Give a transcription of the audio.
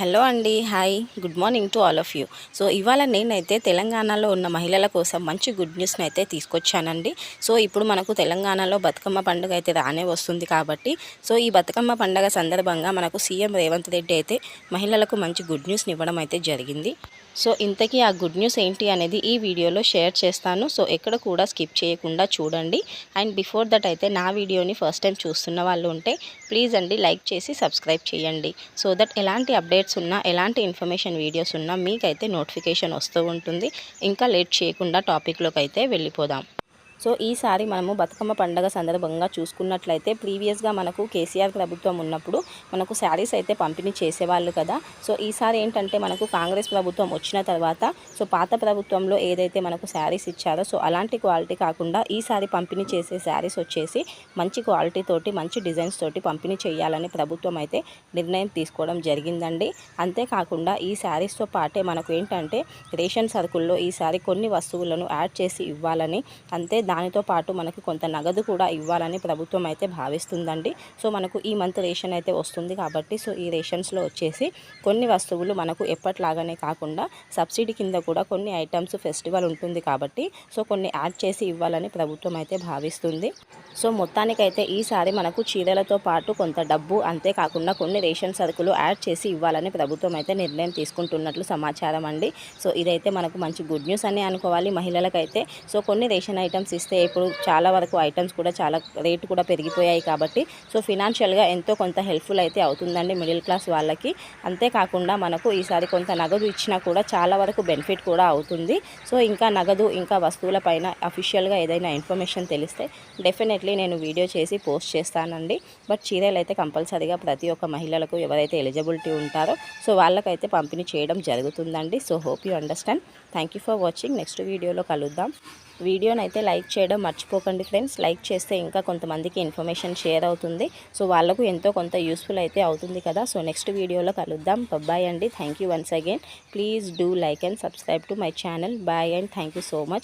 Hello అండి hi. Good morning to all of you. So ఇవాళ నేనైతే తెలంగాణలో ఉన్న మహిళల కోసం మంచి గుడ్ న్యూస్ని అయితే తీసుకొచ్చానండి. సో ఇప్పుడు మనకు తెలంగాణలో బతుకమ్మ పండుగ అయితే రానే వస్తుంది కాబట్టి సో ఈ బతుకమ్మ పండుగ సందర్భంగా మనకు సీఎం రేవంత్ రెడ్డి అయితే మహిళలకు మంచి గుడ్ న్యూస్ని ఇవ్వడం అయితే జరిగింది. సో ఇంతకీ ఆ గుడ్ న్యూస్ ఏంటి అనేది ఈ వీడియోలో షేర్ చేస్తాను. సో ఎక్కడ కూడా స్కిప్ చేయకుండా చూడండి. అండ్ బిఫోర్ దట్ అయితే నా వీడియోని ఫస్ట్ టైం చూస్తున్న వాళ్ళు ఉంటే ప్లీజ్ అండి లైక్ చేసి సబ్స్క్రైబ్ చేయండి. సో దట్ ఎలాంటి అప్డేట్స్ ఉన్నా ఎలాంటి ఇన్ఫర్మేషన్ వీడియోస్ ఉన్నా మీకైతే నోటిఫికేషన్ వస్తూ ఉంటుంది. ఇంకా లేట్ చేయకుండా టాపిక్లోకి అయితే వెళ్ళిపోదాం. సో ఈసారి మనము బతుకమ్మ పండగ సందర్భంగా చూసుకున్నట్లయితే ప్రీవియస్గా మనకు కేసీఆర్ ప్రభుత్వం ఉన్నప్పుడు మనకు శారీస్ అయితే పంపిణీ చేసేవాళ్ళు కదా. సో ఈసారి ఏంటంటే మనకు కాంగ్రెస్ ప్రభుత్వం వచ్చిన తర్వాత సో పాత ప్రభుత్వంలో ఏదైతే మనకు శారీస్ ఇచ్చారో సో అలాంటి క్వాలిటీ కాకుండా ఈసారి పంపిణీ చేసే శారీస్ వచ్చేసి మంచి క్వాలిటీ తోటి మంచి డిజైన్స్ తోటి పంపిణీ చేయాలని ప్రభుత్వం అయితే నిర్ణయం తీసుకోవడం జరిగిందండి. అంతేకాకుండా ఈ శారీస్తో పాటే మనకు ఏంటంటే రేషన్ సరుకుల్లో ఈసారి కొన్ని వస్తువులను యాడ్ చేసి ఇవ్వాలని అంతే దానితో పాటు మనకి కొంత నగదు కూడా ఇవ్వాలని ప్రభుత్వం అయితే భావిస్తుందండి. సో మనకు ఈ మంత్ రేషన్ అయితే వస్తుంది కాబట్టి సో ఈ రేషన్స్లో వచ్చేసి కొన్ని వస్తువులు మనకు ఎప్పట్లాగానే కాకుండా సబ్సిడీ కింద కూడా కొన్ని ఐటమ్స్ ఫెస్టివల్ ఉంటుంది కాబట్టి సో కొన్ని యాడ్ చేసి ఇవ్వాలని ప్రభుత్వం అయితే భావిస్తుంది. సో మొత్తానికైతే ఈసారి మనకు చీరలతో పాటు కొంత డబ్బు అంతేకాకుండా కొన్ని రేషన్ సరుకులు యాడ్ చేసి ఇవ్వాలని ప్రభుత్వం అయితే నిర్ణయం తీసుకుంటున్నట్లు సమాచారం అండి. సో ఇదైతే మనకు మంచి గుడ్ న్యూస్ అని అనుకోవాలి మహిళలకైతే. సో కొన్ని రేషన్ ఐటమ్స్ ఇస్తే ఇప్పుడు చాలా వరకు ఐటమ్స్ కూడా చాలా రేటు కూడా పెరిగిపోయాయి కాబట్టి సో ఫినాన్షియల్గా ఎంతో కొంత హెల్ప్ఫుల్ అయితే అవుతుందండి మిడిల్ క్లాస్ వాళ్ళకి. అంతేకాకుండా మనకు ఈసారి కొంత నగదు ఇచ్చినా కూడా చాలా వరకు బెనిఫిట్ కూడా అవుతుంది. సో ఇంకా నగదు ఇంకా వస్తువులపైన అఫీషియల్గా ఏదైనా ఇన్ఫర్మేషన్ తెలిస్తే డెఫినెట్లీ నేను వీడియో చేసి పోస్ట్ చేస్తానండి. బట్ చీరలు అయితే కంపల్సరీగా ప్రతి ఒక్క మహిళలకు ఎవరైతే ఎలిజిబిలిటీ ఉంటారో సో వాళ్ళకైతే పంపిణీ చేయడం జరుగుతుందండి. So hope you understand. Thank you for watching. Next వీడియోలో కలుద్దాం. వీడియోని అయితే లైక్ చేయడం మర్చిపోకండి ఫ్రెండ్స్. లైక్ చేస్తే ఇంకా కొంతమందికి ఇన్ఫర్మేషన్ షేర్ అవుతుంది. సో వాళ్ళకు ఎంతో కొంత యూస్ఫుల్ అయితే అవుతుంది కదా. సో నెక్స్ట్ వీడియోలో కలుద్దాం. బాయ్ అండి. Thank you once again please do like and subscribe to my channel bye and thank you so much